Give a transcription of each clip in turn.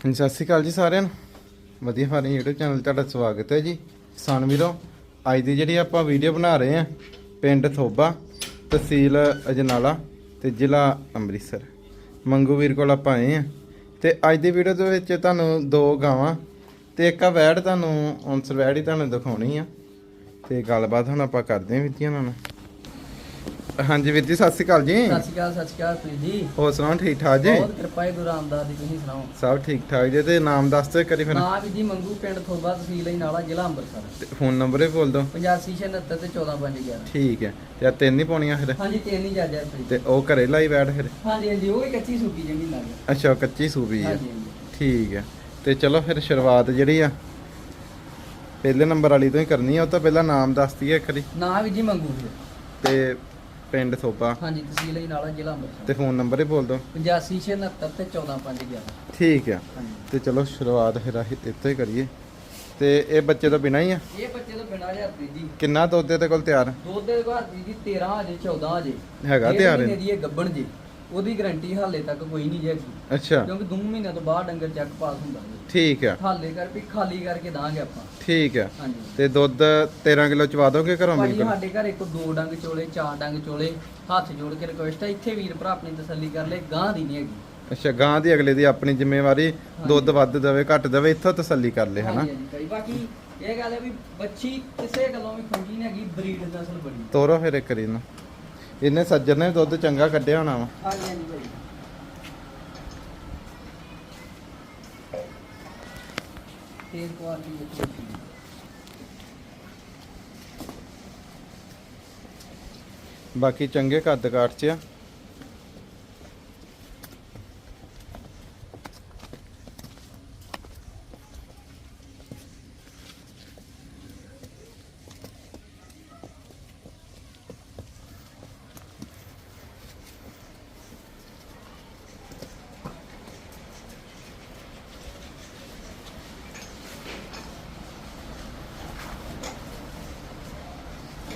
ਹਾਂਜੀ, ਸਤਿ ਸ਼੍ਰੀ ਅਕਾਲ ਜੀ ਸਾਰਿਆਂ ਨੂੰ। ਵਧੀਆ ਫਾਰਮ YouTube ਚੈਨਲ 'ਤੇ ਤੁਹਾਡਾ ਸਵਾਗਤ ਹੈ ਜੀ। ਕਿਸਾਨ ਵੀਰੋ, ਅੱਜ ਦੀ ਜਿਹੜੀ ਆਪਾਂ ਵੀਡੀਓ ਬਣਾ ਰਹੇ ਆ ਪਿੰਡ ਥੋਬਾ, ਤਹਿਸੀਲ ਅਜਨਾਲਾ ਤੇ ਜ਼ਿਲ੍ਹਾ ਅੰਮ੍ਰਿਤਸਰ। ਮੰਗੂ ਵੀਰ ਕੋਲ ਆਪਾਂ ਆਏ ਆ ਤੇ ਅੱਜ ਦੀ ਵੀਡੀਓ ਦੇ ਵਿੱਚ ਤੁਹਾਨੂੰ ਦੋ ਗਾਵਾਂ ਤੇ ਇੱਕ ਆ ਵੈੜ ਤੁਹਾਨੂੰ ਅਨਸਰ ਵੈੜ ਹੀ ਤੁਹਾਨੂੰ ਦਿਖਾਉਣੀ ਆ। ਤੇ ਗੱਲਬਾਤ ਹੁਣ ਆਪਾਂ ਕਰਦੇ ਹਾਂ ਵੀਰ ਉਹਨਾਂ ਨਾਲ। ਹਾਂਜੀ ਵੀਰ ਜੀ ਸਤਿ ਸ਼੍ਰੀ ਅਕਾਲ ਜੀ। ਸਤਿ ਸ਼੍ਰੀ ਅਕਾਲ ਸਤਿ ਸ਼੍ਰੀ ਅਕਾਲ ਪ੍ਰੀਤ ਜੀ। ਹੋਰ ਸੁਣਾਓ ਠੀਕ ਠਾਕ ਜੀ? ਬਹੁਤ ਕਿਰਪਾ ਹੈ ਗੁਰੂ ਰਾਮਦਾਸ ਦੀ ਤੁਸੀਂ ਸੁਣਾਓ? ਸਭ ਠੀਕ ਠਾਕ ਜੀ ਤੇ ਨਾਮ ਦੱਸ ਦਿਓ ਕਰੀ ਫਿਰ। ਨਾਮ ਜੀ ਮੰਗੂ ਪਿੰਡ ਥੋਬਾ ਤਹਿਸੀਲ ਹੀ ਨਾਲਾ ਜ਼ਿਲ੍ਹਾ ਅੰਮ੍ਰਿਤਸਰ। ਤੇ ਫੋਨ ਨੰਬਰ ਹੀ ਬੋਲ ਦਿਓ। 8569 ਤੇ 14511 ਠੀਕ ਹੈ ਤੇ ਆਹ ਤਿੰਨ ਹੀ ਪਾਉਣੀਆਂ ਫਿਰ। ਹਾਂਜੀ ਤਿੰਨ ਹੀ ਜਾਜਾ ਪ੍ਰੀਤ ਤੇ ਉਹ ਘਰੇ ਲਾਈ ਬੈਠ ਫਿਰ। ਹਾਂਜੀ ਹਾਂਜੀ ਉਹ ਹੀ ਕੱਚੀ ਸੁੱਕੀ ਜੰਗੀ ਲੱਗ ਅੱਛਾ ਕੱਚੀ ਸੂਬੀ ਹੈ ਠੀਕ ਹੈ ਤੇ ਚਲੋ ਫਿਰ ਸ਼ੁਰੂਆਤ ਜਿਹੜੀ ਆ ਪਹਿਲੇ ਨੰਬਰ ਵਾਲੀ ਤੋਂ ਹੀ ਕਰਨੀ ਆ ਉਹ ਤੋਂ ਪਹਿਲਾਂ ਨਾਮ ਦੱਸ ਦਈਏ ਇੱਕ ਵਾਰੀ। ਨਾਮ ਵੀ ਜੀ ਮੰਗੂ ਤੇ ਪਿੰਡ ਥੋਪਾ ਹਾਂਜੀ ਤਹਿਸੀਲ ਹੀ ਨਾਲਾ ਜ਼ਿਲ੍ਹਾ ਅੰਮ੍ਰਿਤਸਰ। ਤੇ ਫੋਨ ਨੰਬਰ ਹੀ ਬੋਲ ਦਿਓ। 8569 ਤੇ 14511 ਠੀਕ ਆ। ਹਾਂਜੀ। ਤੇ ਚਲੋ ਸ਼ੁਰੂਆਤ ਫਿਰ ਅਸੀਂ ਇੱਥੋਂ ਹੀ ਕਰੀਏ। ਤੇ ਇਹ ਬੱਚੇ ਤੋਂ ਬਿਨਾਂ ਹੀ ਆ? ਇਹ ਬੱਚੇ ਤੋਂ ਬਿਨਾਂ ਹਜ਼ਾਰ ਜੀ। ਕਿੰਨਾ ਦੁੱਧ ਇਹਦੇ ਕੋਲ ਤਿਆਰ? ਦੁੱਧ ਦੇ ਘਰ ਦੀ ਜੀ 13 ਅਜੇ 14 ਅਜੇ ਹੈਗਾ ਤਿਆਰ ਇਹ? ਦੀ ਇਹ ਗੱਬਣ ਜੀ। ਉਹਦੀ ਗਾਰੰਟੀ ਹਾਲੇ ਤੱਕ ਕੋਈ ਨਹੀਂ ਹੈਗੀ। ਅੱਛਾ। ਕਿਉਂਕਿ 2 ਮਹੀਨਿਆਂ ਤੋਂ ਬਾਅਦ ਡੰਗਰ ਚੈੱਕ ਪਾਸ ਹੁੰਦਾ ਜੀ। ਠੀਕ ਆ। ਹਾਲੇ ਕਰ ਵੀ ਖਾਲੀ ਕਰਕੇ ਦਾਂਗੇ ਆਪਾਂ। ਠੀਕ ਆ। ਹਾਂਜੀ। ਤੇ ਦੁੱਧ 13 ਕਿਲੋ ਚਵਾ ਦੋਗੇ ਘਰੋਂ ਭਾਜੀ ਬਿਲਕੁਲ? ਸਾਡੇ ਘਰ ਇੱਕ ਦੋ ਡੰਗ ਚੋਲੇ ਚਾਰ ਡੰਗ ਚੋਲੇ ਹੱਥ ਜੋੜ ਕੇ ਰਿਕਵੈਸਟ ਹੈ ਇੱਥੇ ਵੀਰ ਭਰਾ ਆਪਣੀ ਤਸੱਲੀ ਕਰ ਲੈ ਗਾਂ ਦੀ ਨਹੀਂ ਹੈਗੀ। ਅੱਛਾ ਗਾਂ ਦੀ ਅਗਲੇ ਦੀ ਆਪਣੀ ਜ਼ਿੰਮੇਵਾਰੀ ਦੁੱਧ ਵੱਧ ਦੇਵੇ ਘੱਟ ਦੇਵੇ ਇੱਥੋਂ ਤਸੱਲੀ ਕਰ ਲੈ ਹਨਾ? ਹਾਂਜੀ ਹਾਂਜੀ ਭਾਈ ਬਾਕੀ ਇਹ ਗੱਲ ਹੈ ਵੀ ਬੱਚੀ ਕਿਸੇ ਗੱਲੋਂ ਵੀ ਖੰਗੀ ਨਹੀਂ ਹੈਗੀ ਬਰੀਡ ਨਸਲ ਬੜੀ ਤੋਰੋ ਫਿਰ ਇੱਕ ਇਹਨੂੰ। ਇਹਨੇ ਸੱਜਣ ਨੇ ਦੁੱਧ ਚੰਗਾ ਕੱਢਿਆ ਹੋਣਾ ਵਾ। ਹਾਂਜੀ ਹਾਂਜੀ ਭਾਈ ਕੁਆਲਿਟੀ। ਬਾਕੀ ਚੰਗੇ ਕੱਦ ਕਾਠ ਚ ਆ।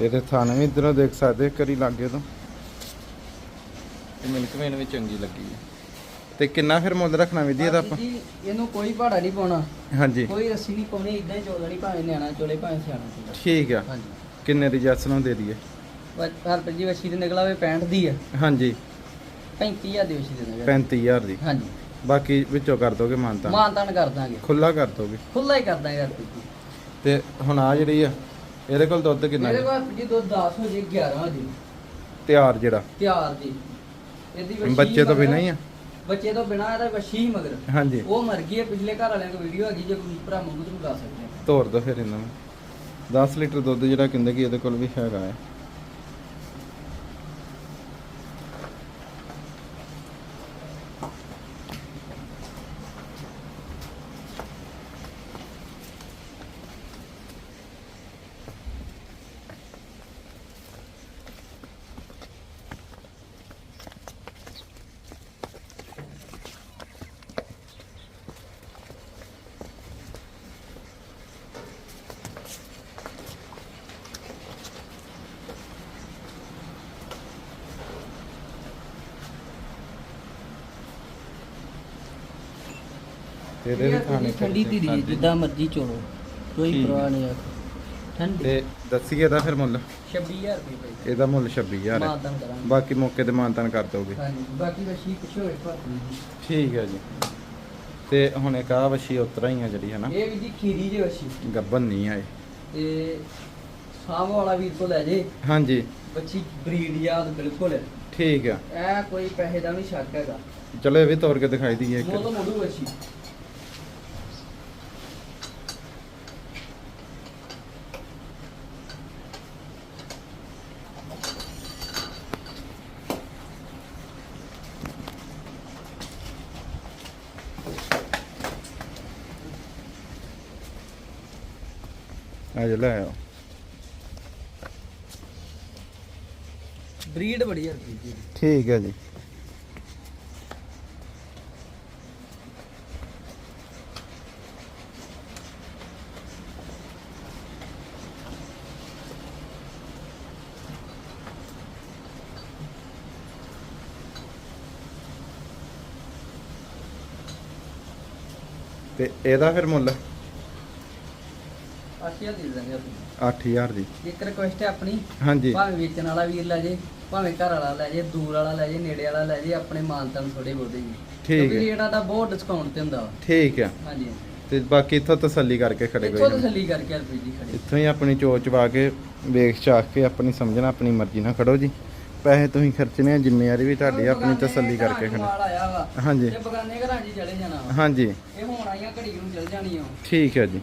ਇਹਦੇ ਥਾਣੇ ਵੀ ਇਧਰੋਂ ਦੇਖ ਸਕਦੇ ਕਰੀ ਲਾਗੇ ਤੋਂ। ਇਹ ਮਿਲਕ ਵੇਨ ਵੀ ਚੰਗੀ ਲੱਗੀ ਹੈ। ਤੇ ਕਿੰਨਾ ਫਿਰ ਮੁੱਲ ਰੱਖਣਾ ਵਿਧੀ ਇਹਦਾ ਆਪਾਂ? ਜੀ, ਇਹਨੂੰ ਕੋਈ ਭਾੜਾ ਨਹੀਂ ਪਾਉਣਾ। ਹਾਂਜੀ। ਕੋਈ ਰੱਸੀ ਨਹੀਂ ਪਾਉਣੀ ਇਦਾਂ ਹੀ ਚੋਲਣੀ ਭਾਵੇਂ ਨਿਆਣਾ ਚੋਲੇ ਭਾਵੇਂ ਸਿਆਣਾ ਚੋਲੇ। ਠੀਕ ਆ। ਹਾਂਜੀ। ਕਿੰਨੇ ਦੀ ਜੱਸ ਨੂੰ ਦੇ ਦਈਏ? ਹਰਪ੍ਰੀਤ ਜੀ ਵਸੀ ਦੇ ਨਿਕਲਾਵੇ 65 ਦੀ ਹੈ ਹਾਂਜੀ। 35000 ਦੀ ਵਸੀ ਦੇ ਨਿਕਲ 35000 ਦੀ। ਹਾਂਜੀ। ਬਾਕੀ ਵਿੱਚੋਂ ਕਰ ਦੋਗੇ ਮਾਨਤਾ ਮਾਨਤਾਨ ਕਰ ਦਾਂਗੇ। ਖੁੱਲਾ ਕਰ ਦੋਗੇ? ਖੁੱਲਾ ਹੀ ਕਰ ਦਾਂਗੇ ਹਰਪ੍ਰੀਤ ਜੀ। ਤੇ ਹੁਣ ਆ ਜਿਹੜੀ ਆ ਇਹਦੇ ਕੋਲ ਦੁੱਧ ਕਿੰਨਾ ਜੀ? ਕੋਲ ਜੀ ਦੁੱਧ 10 ਹੋ ਜੇ 11 ਹੋ ਜੇ ਤਿਆਰ ਜਿਹੜਾ? ਤਿਆਰ ਜੀ। ਇਹਦੀ ਵਸ਼ੀ ਬੱਚੇ ਤੋਂ ਮਗਰ- ਬਿਨਾਂ ਹੀ ਆ? ਬੱਚੇ ਤੋਂ ਬਿਨਾ ਇਹਦਾ ਵਸ਼ੀ ਹੀ ਮਗਰ। ਹਾਂਜੀ। ਉਹ ਮਰ ਗਈ ਹੈ ਪਿਛਲੇ ਘਰ ਵਾਲਿਆਂ ਕੋਲ ਵੀਡੀਓ ਹੈਗੀ ਜੇ ਕੋਈ ਭਰਾ ਮੰਗੂ ਤੁਹਾਨੂੰ ਲਾ ਸਕਦੇ ਆ। ਤੋਰ ਦੋ ਫਿਰ ਇਹਨਾਂ ਨੂੰ। 10 ਲੀਟਰ ਦੁੱਧ ਜਿਹੜਾ ਕਹਿੰਦੇ ਕਿ ਇਹਦੇ ਕੋਲ ਵੀ ਹੈਗਾ ਹੈ। ਤੇ ਇਹਦੇ ਵੀ ਖਾਣੇ ਠੰਡੀ ਧੀਰੀ ਹੈ, ਜਿੱਦਾਂ ਮਰਜ਼ੀ ਚੋਲੋ ਕੋਈ ਠੀਕ। ਪਰਵਾਹ ਨਹੀਂ ਆ। ਠੰਡੀ। ਤੇ ਦੱਸੀਏ ਇਹਦਾ ਫਿਰ ਮੁੱਲ? 26000 ਰੁਪਏ ਭਾਈ। ਇਹਦਾ ਮੁੱਲ 26000 ਹੈ। ਕਰਾਂਗੇ। ਬਾਕੀ ਮੌਕੇ ਤੇ ਮਾਨਤਾਨ ਕਰ ਦੋਗੇ। ਹਾਂਜੀ ਬਾਕੀ ਵਸ਼ੀ ਪਿੱਛੇ ਹੋਏ ਭਾਜੀ ਠੀਕ ਹੈ ਜੀ। ਤੇ ਹੁਣ ਇੱਕ ਆ ਵਸ਼ੀ ਉਤਰਾ ਹੀ ਆ ਜਿਹੜੀ ਹੈ ਨਾ? ਇਹ ਵੀ ਜੀ ਖੀਰੀ ਜੇ ਵਸ਼ੀ। ਗੱਬਨ ਨਹੀਂ ਆਏ ਤੇ ਸਾਂਭ ਵਾਲਾ ਵੀਰ ਤੋਂ ਲੈ ਜੇ। ਹਾਂਜੀ। ਬੱਚੀ ਬਰੀਡ ਯਾਦ ਬਿਲਕੁਲ ਠੀਕ ਆ। ਇਹ ਕੋਈ ਪੈਸੇ ਦਾ ਨਹੀਂ ਸ਼ੱਕ ਹੈਗਾ। ਚਲੋ ਇਹ ਵੀ ਤੋਰ ਕੇ ਦਿਖਾਈ ਦਈਏ ਇੱਕ। ਮੁੱਲ ਮੋੜੂ ਵਸ਼ੀ। ਆ ਜਾ ਲੈ ਆਓ ਬਰੀਡ ਬੜੀ ਹੈ ਜੀ ਠੀਕ ਹੈ ਜੀ ਤੇ ਇਹਦਾ ਫਿਰ ਮੁੱਲ ਆਸ਼ੀਆ ਦੇ ਦਾਂਗੇ ਅਸੀਂ 8000 ਦੀ। ਇੱਕ ਰਿਕੁਐਸਟ ਹੈ ਆਪਣੀ ਹਾਂਜੀ। ਭਾਵੇਂ ਵੇਚਣ ਵਾਲਾ ਵੀਰ ਲੈ ਜੇ ਭਾਵੇਂ ਘਰ ਵਾਲਾ ਲੈ ਜੇ ਦੂਰ ਵਾਲਾ ਲੈ ਜੇ ਨੇੜੇ ਵਾਲਾ ਲੈ ਜੇ ਆਪਣੇ ਮਾਨਤਨ ਥੋੜੇ ਬਹੁਤੇ ਜੀ ਠੀਕ ਕਿਉਂਕਿ ਹੈ। ਰੇਟਾਂ ਦਾ ਬਹੁਤ ਡਿਸਕਾਊਂਟ ਤੇ ਹੁੰਦਾ ਵਾ। ਠੀਕ ਆ। ਹਾਂਜੀ। ਤੇ ਬਾਕੀ ਇੱਥੋਂ ਤਸੱਲੀ ਕਰਕੇ ਖੜੇ ਇੱਥੋਂ ਕੋਈ ਤਸੱਲੀ ਕਰਕੇ ਰੁਪਏ ਜੀ ਖੜੇ। ਇੱਥੋਂ ਹੀ ਆਪਣੀ ਚੋਚ ਵਾ ਕੇ ਵੇਖ ਚਾਖ ਕੇ ਆਪਣੀ ਸਮਝਣਾ ਆਪਣੀ ਮਰਜ਼ੀ ਨਾਲ ਖੜੋ ਜੀ। ਪੈਸੇ ਤੁਸੀਂ ਖਰਚਣੇ ਆ ਜ਼ਿੰਮੇਵਾਰੀ ਵੀ ਤੁਹਾਡੀ ਆਪਣੀ ਤਸੱਲੀ ਕਰਕੇ ਖੜੋ। ਮਾਲ ਆਇਆ ਵਾ ਹਾਂਜੀ। ਤੇ ਬਗਾਨੇ ਘਰਾਂ 'ਚ ਹੀ ਚਲੇ ਜਾਣਾ ਵਾ। ਹਾਂਜੀ। ਇਹ ਹੁਣ ਆਈਆਂ ਘੜੀ ਨੂੰ ਚਲ ਜਾਣੀਆਂ ਵਾ। ਠੀਕ ਹੈ ਜੀ।